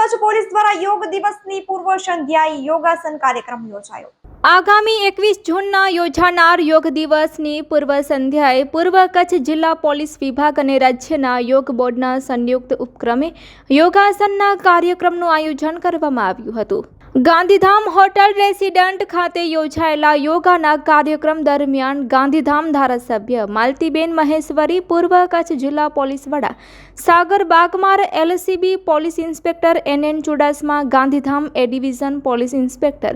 Kutch police દ્વારા યોગ દિવસની પૂર્વ સંધ્યાએ યોગાસન કાર્યક્રમ યોજાયો. આગામી એકવીસ જૂનના યોજાનાર યોગ દિવસની પૂર્વ સંધ્યાએ પૂર્વ કચ્છ જિલ્લા પોલીસ વિભાગ અને રાજ્યના યોગ બોર્ડના સંયુક્ત ઉપક્રમે યોગાસનના કાર્યક્રમનું આયોજન કરવામાં આવ્યું હતું. ગાંધીધામ હોટલ રેસિડન્ટ ખાતે યોજાયેલા યોગાના કાર્યક્રમ દરમિયાન ગાંધીધામ ધારાસભ્ય માલતીબેન મહેશ્વરી, પૂર્વ કચ્છ જિલ્લા પોલીસ વડા Sagar Bagmar, LCB police inspector N N Chudasama, Gandhidham A division police inspector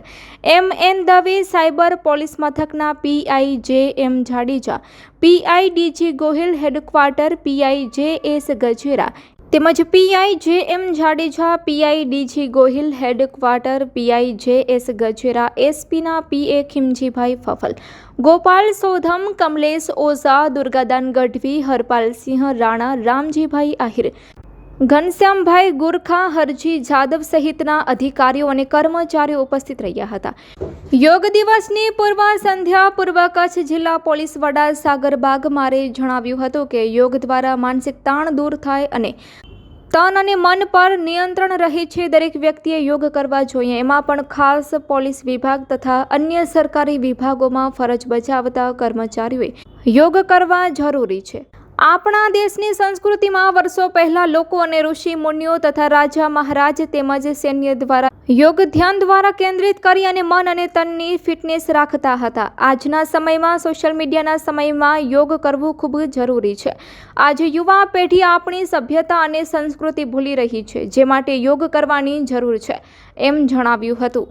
M N Dave, cyber police મથકના PI J M Jadeja PI DG Gohil headquarter PI J S Gajera તેમજ PI J M Jadeja, PI DG Gohil headquarter PI J S Gajera, એસપીના PA Khimjibhai ફફલ, Gopal Sodham, Kamlesh Ojha, Durgadan Gadhvi Harpalsinh Rana Ramjibhai Ahir, Ghanshyambhai Gurkha, Harji Jadav સહિતના અધિકારીઓ અને કર્મચારીઓ ઉપસ્થિત રહ્યા હતા. યોગ દિવસની પૂર્વ સંધ્યા પૂર્વ કચ્છ જિલ્લા પોલીસ વડા સાગર બાગમારે જણાવ્યું હતું કે યોગ દ્વારા માનસિક તાણ દૂર થાય અને તન અને મન પર નિયંત્રણ રહે છે. દરેક વ્યક્તિએ યોગ કરવા જોઈએ. એમાં પણ ખાસ પોલીસ વિભાગ તથા અન્ય સરકારી વિભાગોમાં ફરજ બજાવતા કર્મચારીઓએ યોગ કરવા જરૂરી છે. આપણા દેશની સંસ્કૃતિમાં વર્ષો પહેલા લોકો અને ઋષિ મુનિઓ તથા રાજા મહારાજ તેમજ સૈન્ય દ્વારા યોગ ધ્યાન દ્વારા કેન્દ્રિત કરી અને મન અને તનની ફિટનેસ રાખતા હતા. આજના સમયમાં સોશિયલ મીડિયાના સમયમાં યોગ કરવું ખૂબ જરૂરી છે. આજે યુવા પેઢી આપણી સભ્યતા અને સંસ્કૃતિ ભૂલી રહી છે, જે માટે યોગ કરવાની જરૂર છે, એમ જણાવ્યું હતું.